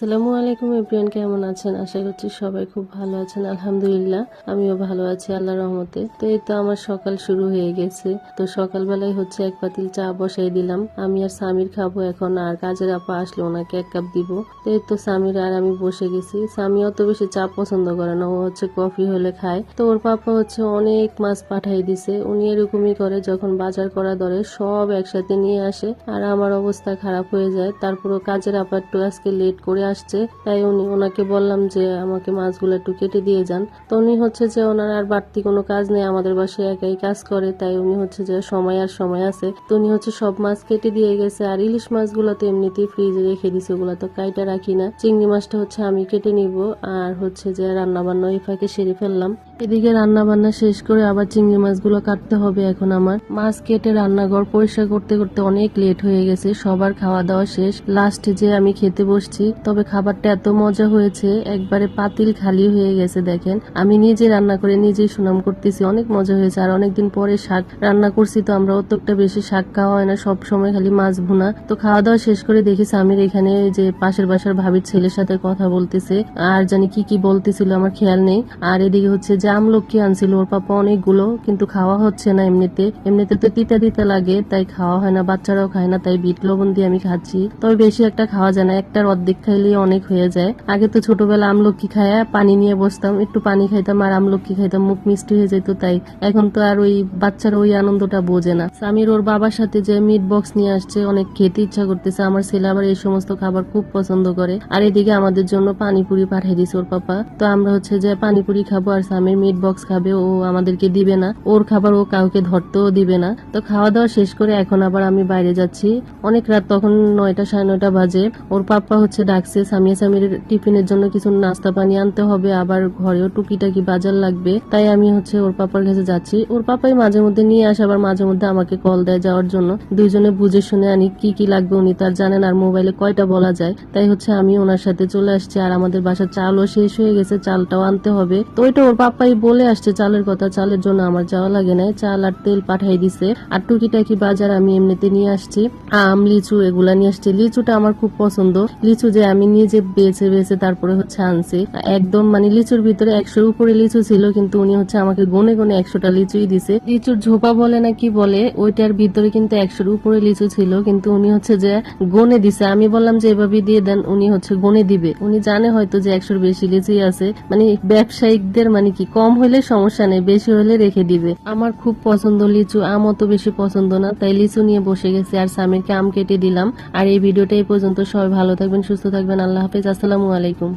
আসসালামু আলাইকুম এভরিয়ান কেমন আছেন? আশা করছি সবাই খুব ভালো আছেন, আলহামদুলিল্লাহ। আমিও ভালো আছি আল্লাহ রহমতে। তো এই তো আমার সকাল শুরু হয়ে গেছে। তো সকালবেলায় হচ্ছে এক পাতিল চা বসাই দিলাম। আমি আর সামির খাব এখন, আর কাজের আপা আসলে ওনাকে এক কাপ দিব। তো এই তো সামির আর আমি বসে গেছি। সামি অত বেশি চা পছন্দ করে না, ও হচ্ছে কফি হলে খায়। তো ওর পাপা হচ্ছে অনেক মাছ পাঠাই দিছে। উনি এরকমই করে, যখন বাজার করা ধরে সব একসাথে নিয়ে আসে, আর আমার অবস্থা খারাপ হয়ে যায়। তারপরও কাজের আপা একটু আজকে লেট করে আসছে, তাই উনি ওনাকে বললাম যে আমাকে মাছগুলো একটু কেটে দিয়ে যান। তো উনি হচ্ছে যে ওনার আর বাড়তি কোনো কাজ নেই, আমাদের বাসায় একাই কাজ করে, তাই উনি হচ্ছে যে সময় আর সময় আছে। তো উনি হচ্ছে সব মাছ কেটে দিয়ে গেছে, আর ইলিশ মাছগুলো তো এমনিতেই ফ্রিজে রেখে দিছে, ওগুলো তো কাইটা রাখি না। চিংড়ি মাছটা হচ্ছে আমি কেটে নিব, আর হচ্ছে যে রান্না বান্না ফাঁকে সেরে ফেললাম। এদিকে রান্না বান্না শেষ করে আবার চিংড়ি মাছগুলো কাটতে হবে এখন আমার। মাছ কেটে রান্নাঘর পরিষ্কার করতে করতে অনেক লেট হয়ে গেছে, সবার খাওয়া দাওয়া শেষ। লাস্টে যে আমি খেতে বসছি, তবে খাবারটা এত মজা হয়েছে, একবারে পাতিল খালি হয়ে গেছে দেখেন। আমি নিজে রান্না করে নিজেই সুনাম করতেছি, অনেক মজা হয়েছে। আর অনেকদিন পরে শাক রান্না করছি তো আমরা অতটা বেশি শাক খাওয়া হয় না, সব সময় খালি মাছ ভুনা। তো খাওয়া দাওয়া শেষ করে দেখি স্বামীর এখানে যে পাশের বাসার ভাবির ছেলের সাথে কথা বলতেছে, আর জানি কি কি বলতেছিল আমার খেয়াল নেই। আর এদিকে হচ্ছে যে আমলকি আনছিল, ওর পাপা অনেকগুলো, কিন্তু খাওয়া হচ্ছে না এমনিতে। এমনিতে তো তিতা তিতা লাগে, তাই খাওয়া হয় না, বাচ্চারাও খায় না, তাই বিট লবণ দিয়ে আমি খাচ্ছি। তবে বেশি একটা খাওয়া যায় না, একটার অর্ধেক খাইলেই অনেক হয়ে যায়। আগে তো ছোটবেলা আমলকি খায়া পানি নিয়ে বসতাম, একটু পানি খাইতাম আর আমলকি খাইতাম, মুখ মিষ্টি হয়ে যেত তাই। এখন তো আর ওই বাচ্চার ওই আনন্দটা বোঝে না। স্বামীর ওর বাবার সাথে যে মিট বক্স নিয়ে আসছে, অনেক খেতে ইচ্ছা করতেছে। আমার ছেলে আবার এই সমস্ত খাবার খুব পছন্দ করে। আর এদিকে আমাদের জন্য পানিপুরি পাঠিয়ে দিছে ওর পাপা। তো আমরা হচ্ছে যে পানিপুরি খাব আর স্বামীর মিট বক্স খাবে, ও আমাদেরকে দিবে না। ওর খাবার ও কাউকে ধরতেও দিবে না। তো খাওয়া দাওয়া শেষ করে এখন আবার আমি বাইরে যাচ্ছি। অনেক রাত তখন নয়টা, সাড়ে নয়টা বাজে। ওর পাপ্পা হচ্ছে ডাকছে, সামিয়া সামির টিফিনের জন্য কিছু নাস্তা পানি আনতে হবে। আবার ঘরেও টুকিটাকি বাজার লাগবে। তাই আমি হচ্ছে ওর পাপার কাছে যাচ্ছি। ওর পাপাই মাঝে মধ্যে নিয়ে আসে, আবার মাঝে মধ্যে আমাকে কল দেয় যাওয়ার জন্য। দুইজনে বুঝে শুনে আনি কি কি লাগবে উনি। তার জানেন আর মোবাইলে কয়টা বলা যায়। তাই হচ্ছে আমি ওনার সাথে চলে আসছি। আর আমাদের বাসার চালও শেষ হয়ে গেছে, চালটাও আনতে হবে। তো ওইটা ওর পাপাই বলে আসছে চালের কথা, চালের জন্য আমার যাওয়া লাগে না চাল আর তেল পাঠাই দিছে। আর টুকিটাকি বাজার আমি এমনিতে নিয়ে আসছি। আম, লিচু এগুলা নিয়ে আসছি। লিচুটা আমার খুব পছন্দ। লিচু যে আমি নিজে বেছে বেছে তারপরে হচ্ছে আনছি। একদম মানে লিচুর ভিতরে একশোর উপরে লিচু ছিল, কিন্তু উনি হচ্ছে আমাকে গনে গনে একশোটা লিচুই দিছে। লিচুর ঝোপা বলে না কি বলে, ওইটার ভিতরে কিন্তু একশোর উপরে লিচু ছিল, কিন্তু উনি হচ্ছে যে গনে দিছে। আমি বললাম যে, এভাবে দিয়ে দেন। উনি হচ্ছে গনে দিবে। উনি জানে হয়তো যে একশোর বেশি লিচুই আছে। মানে ব্যবসায়িকদের মানে কি কম হলে সমস্যা নেই, বেশি হলে রেখে দিবে। আমার খুব পছন্দ লিচু আম অত বেশি পছন্দ না, তাই লিচু নিয়ে বসে গেছি আর স্বামীরকে আম কেটে দিলাম। আর এই ভিডিওটা এই পর্যন্ত। সবাই ভালো থাকবেন, সুস্থ থাকবেন। আল্লাহ হাফেজ, আসসালামু আলাইকুম।